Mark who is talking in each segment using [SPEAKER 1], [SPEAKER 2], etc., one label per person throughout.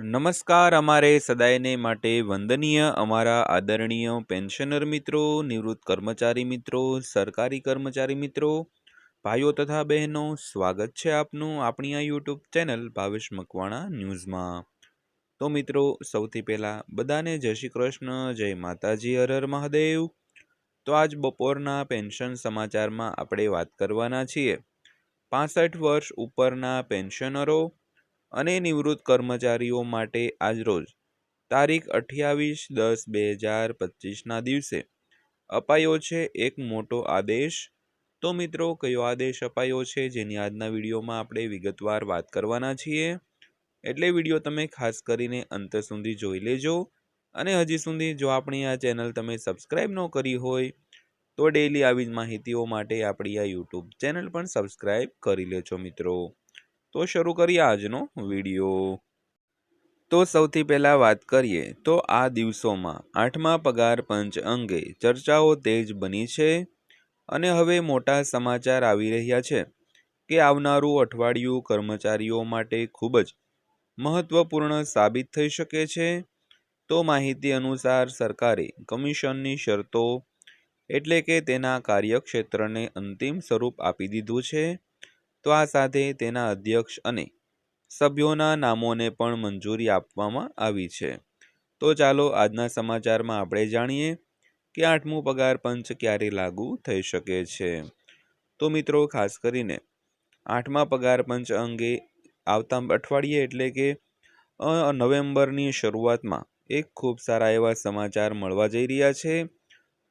[SPEAKER 1] નમસ્કાર અમારે સદાયને માટે વંદનીય અમારા આદરણીય પેન્શનર મિત્રો, નિવૃત્ત કર્મચારી મિત્રો, સરકારી કર્મચારી મિત્રો, ભાઈઓ તથા બહેનો, સ્વાગત છે આપનું આપણી આ યુટ્યુબ ચેનલ ભાવેશ મકવાણા ન્યૂઝમાં. તો મિત્રો, સૌથી પહેલાં બધાને જય શ્રી કૃષ્ણ, જય માતાજી, હર મહાદેવ. તો આજ બપોરના પેન્શન સમાચારમાં આપણે વાત કરવાના છીએ. પાસઠ વર્ષ ઉપરના પેન્શનરો અને નિવૃત્ત કર્મચારીઓ માટે આજરોજ તારીખ અઠ્યાવીસ દસ બે હજાર પચીસના દિવસે, અપાયો છે એક મોટો આદેશ. તો મિત્રો, કયો આદેશ અપાયો છે જેની આજના વિડીયોમાં આપણે વિગતવાર વાત કરવાના છીએ? એટલે વીડિયો તમે ખાસ કરીને અંત સુધી જોઈ લેજો. અને હજી સુધી જો આપણી આ ચેનલ તમે સબસ્ક્રાઈબ ન કરી હોય, તો ડેઈલી આવી જ માહિતીઓ માટે આપણી આ યુટ્યુબ ચેનલ પણ સબસ્ક્રાઈબ કરી લેજો મિત્રો. તો શરૂ કરીએ આજનો વીડિયો. તો સૌથી પહેલાં વાત કરીએ, તો આ દિવસોમાં આઠમા પગાર પંચ અંગે ચર્ચાઓ તેજ બની છે અને હવે મોટા સમાચાર આવી રહ્યા છે કે આવનારું અઠવાડિયું કર્મચારીઓ માટે ખૂબ જ મહત્વપૂર્ણ સાબિત થઈ શકે છે. તો માહિતી અનુસાર સરકારે કમિશનની શરતો એટલે કે તેના કાર્યક્ષેત્રને અંતિમ સ્વરૂપ આપી દીધું છે. તો આ સાથે તેના અધ્યક્ષ અને સભ્યોના નામોને પણ મંજૂરી આપવામાં આવી છે. તો ચાલો આજના સમાચારમાં આપણે જાણીએ કે આઠમું પગાર પંચ ક્યારે લાગુ થઈ શકે છે. તો મિત્રો, ખાસ કરીને આઠમા પગાર પંચ અંગે આવતા અઠવાડિયે એટલે કે નવેમ્બરની શરૂઆતમાં એક ખૂબ સારા એવા સમાચાર મળવા જઈ રહ્યા છે.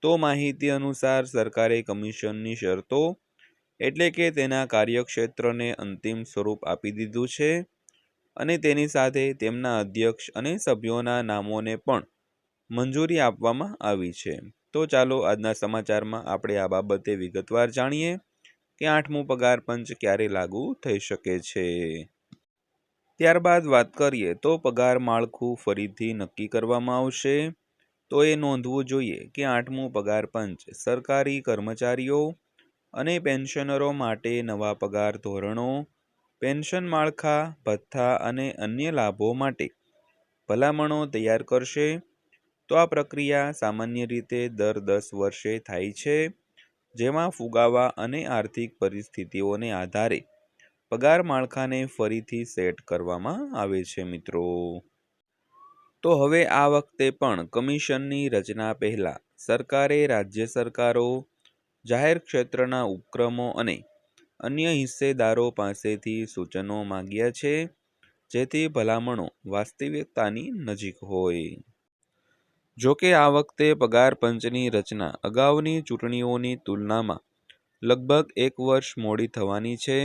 [SPEAKER 1] તો માહિતી અનુસાર સરકારે કમિશનની શરતો એટલે કે તેના કાર્યક્ષેત્રને અંતિમ સ્વરૂપ આપી દીધું છે અને તેની સાથે તેમના અધ્યક્ષ અને સભ્યોના નામોને પણ મંજૂરી આપવામાં આવી છે. તો ચાલો આજના સમાચારમાં આપણે આ બાબતે વિગતવાર જાણીએ કે આઠમું પગાર પંચ ક્યારે લાગુ થઈ શકે છે. ત્યારબાદ વાત કરીએ તો પગાર માળખું ફરીથી નક્કી કરવામાં આવશે. તો એ નોંધવું જોઈએ કે આઠમું પગાર પંચ સરકારી કર્મચારીઓ અને પેન્શનરો માટે નવા પગાર ધોરણો, પેન્શન માળખા, ભથ્થા અને અન્ય લાભો માટે ભલામણો તૈયાર કરશે. તો આ પ્રક્રિયા સામાન્ય રીતે દર દસ વર્ષે થાય છે, જેમાં ફુગાવા અને આર્થિક પરિસ્થિતિઓને આધારે પગાર માળખાને ફરીથી સેટ કરવામાં આવે છે મિત્રો. તો હવે આ વખતે પણ કમિશનની રચના પહેલાં સરકારે રાજ્ય સરકારો જાહેર ક્ષેત્રના ઉપક્રમો અને અન્ય હિસ્સેદારો પાસેથી સૂચનો માંગ્યા છે, જેથી ભલામણો વાસ્તવિકતાની નજીક હોય. જોકે આ વખતે પગાર પંચની રચના અગાઉની ચૂંટણીઓની તુલનામાં લગભગ એક વર્ષ મોડી થવાની છે,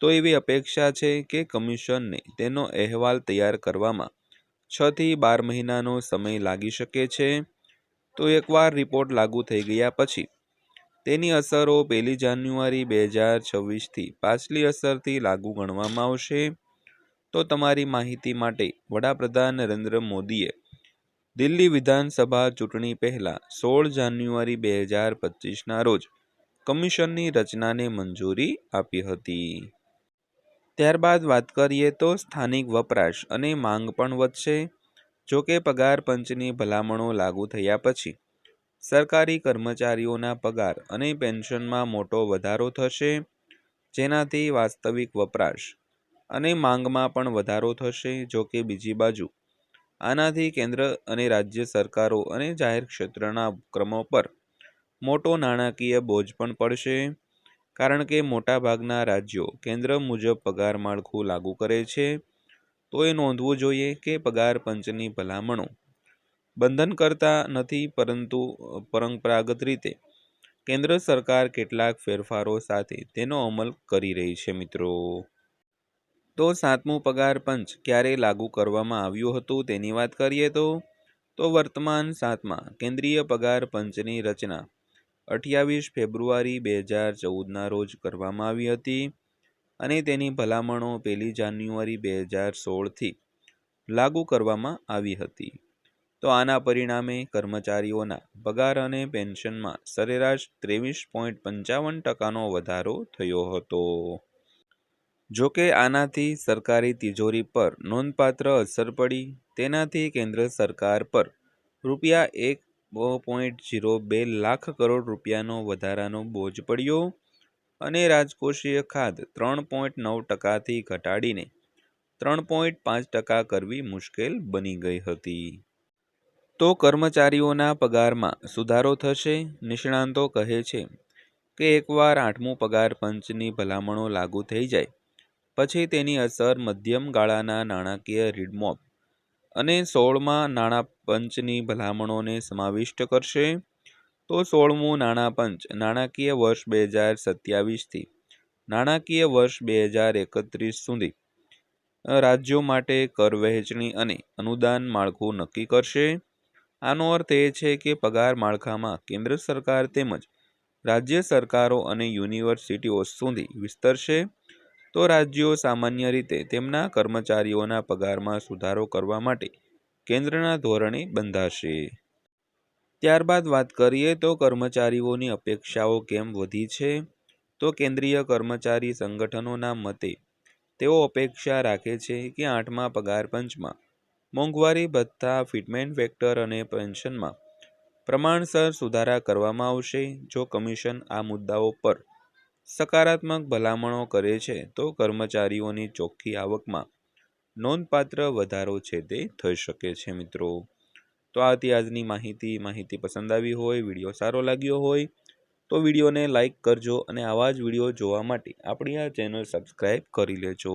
[SPEAKER 1] તો એવી અપેક્ષા છે કે કમિશનને તેનો અહેવાલ તૈયાર કરવામાં છ થી બાર મહિનાનો સમય લાગી શકે છે, તો એકવાર રિપોર્ટ લાગુ થઈ ગયા પછી તેની અસરો પહેલી જાન્યુઆરી બે હજાર છવ્વીસથી પાછલી અસરથી લાગુ ગણવામાં આવશે. તો તમારી માહિતી માટે વડાપ્રધાન નરેન્દ્ર મોદીએ દિલ્હી વિધાનસભા ચૂંટણી પહેલાં સોળ જાન્યુઆરી બે હજાર પચીસના રોજ કમિશનની રચનાને મંજૂરી આપી હતી. ત્યારબાદ વાત કરીએ તો સ્થાનિક વપરાશ અને માંગ પણ વધશે. જોકે પગાર પંચની ભલામણો લાગુ થયા પછી સરકારી કર્મચારીઓના પગાર અને પેન્શનમાં મોટો વધારો થશે, જેનાથી વાસ્તવિક વપરાશ અને માંગમાં પણ વધારો થશે, જો કે બીજી બાજુ. આનાથી કેન્દ્ર અને રાજ્ય સરકારો અને જાહેર ક્ષેત્રના ઉપક્રમો પર મોટો નાણાકીય બોજ પણ પડશે, કારણ કે મોટાભાગના રાજ્યો કેન્દ્ર મુજબ પગાર માળખું લાગુ કરે છે. તો એ નોંધવું જોઈએ કે પગાર પંચની ભલામણો બંધન કરતા નથી પરંતુ પરંપરાગત રીતે. કેન્દ્ર સરકાર કેટલાક ફેરફારો સાથે તેનો અમલ કરી રહી છે મિત્રો. તો સાતમું પગાર પંચ ક્યારે લાગુ કરવામાં આવ્યું હતું તેની વાત કરીએ તો તો વર્તમાન સાતમા કેન્દ્રીય પગાર પંચની રચના અઠ્યાવીસ ફેબ્રુઆરી બે હજાર ચૌદના રોજ કરવામાં આવી હતી અને તેની ભલામણો પહેલી જાન્યુઆરી બે હજાર સોળથી લાગુ કરવામાં આવી હતી. તો આના પરિણામે કર્મચારીઓના પગાર અને પેન્શનમાં સરેરાશ ત્રેવીસ પોઈન્ટ પંચાવન ટકાનો વધારો થયો હતો. જોકે આનાથી સરકારી તિજોરી પર નોંધપાત્ર અસર પડી, તેનાથી કેન્દ્ર સરકાર પર રૂપિયા એક પોઈન્ટ જીરો બે લાખ કરોડ રૂપિયાનો વધારાનો બોજ પડ્યો અને રાજકોષીય ખાધ ત્રણ પોઈન્ટ નવ ટકાથી ઘટાડીને ત્રણ પોઈન્ટ પાંચ ટકા કરવી મુશ્કેલ બની ગઈ હતી. તો કર્મચારીઓના પગારમાં સુધારો થશે, નિષ્ણાંતો કહે છે કે એકવાર આઠમું પગાર પંચની ભલામણો લાગુ થઈ જાય, પછી તેની અસર મધ્યમ ગાળાના નાણાકીય રીડમોપ અને સોળમાં નાણાં પંચની ભલામણોને સમાવિષ્ટ કરશે. તો સોળમું નાણાં પંચ, નાણાકીય વર્ષ બે હજાર સત્યાવીસથી નાણાકીય વર્ષ બે હજાર એકત્રીસ સુધી રાજ્યો માટે કર વહેંચણી અને અનુદાન માળખું નક્કી કરશે. આનો અર્થ એ છે કે પગાર માળખામાં કેન્દ્ર સરકાર તેમજ રાજ્ય સરકારો અને યુનિવર્સિટીઓ સુધી વિસ્તરશે. તો રાજ્યો સામાન્ય રીતે તેમના કર્મચારીઓના પગારમાં સુધારો કરવા માટે કેન્દ્રના ધોરણે બંધાશે. ત્યારબાદ વાત કરીએ તો કર્મચારીઓની અપેક્ષાઓ કેમ વધી છે? તો કેન્દ્રીય કર્મચારી સંગઠનોના મતે તેઓ અપેક્ષા રાખે છે કે આઠમા પગાર પંચમાં મોંઘવારી ભથ્થા ફિટમેન્ટ ફેક્ટર અને પેન્શનમાં પ્રમાણસર સુધારા કરવામાં આવશે. જો કમિશન આ મુદ્દાઓ પર સકારાત્મક ભલામણો કરે છે, તો કર્મચારીઓની ચોખ્ખી આવકમાં નોંધપાત્ર વધારો છે તે થઈ શકે છે, મિત્રો. તો આ હતી આજની માહિતી. માહિતી પસંદ આવી હોય, વીડિયો સારો લાગ્યો હોય, તો વિડીયોને લાઇક કરજો અને આવા જ વીડિયો જોવા માટે આપણી આ ચેનલ સબસ્ક્રાઈબ કરી લેજો.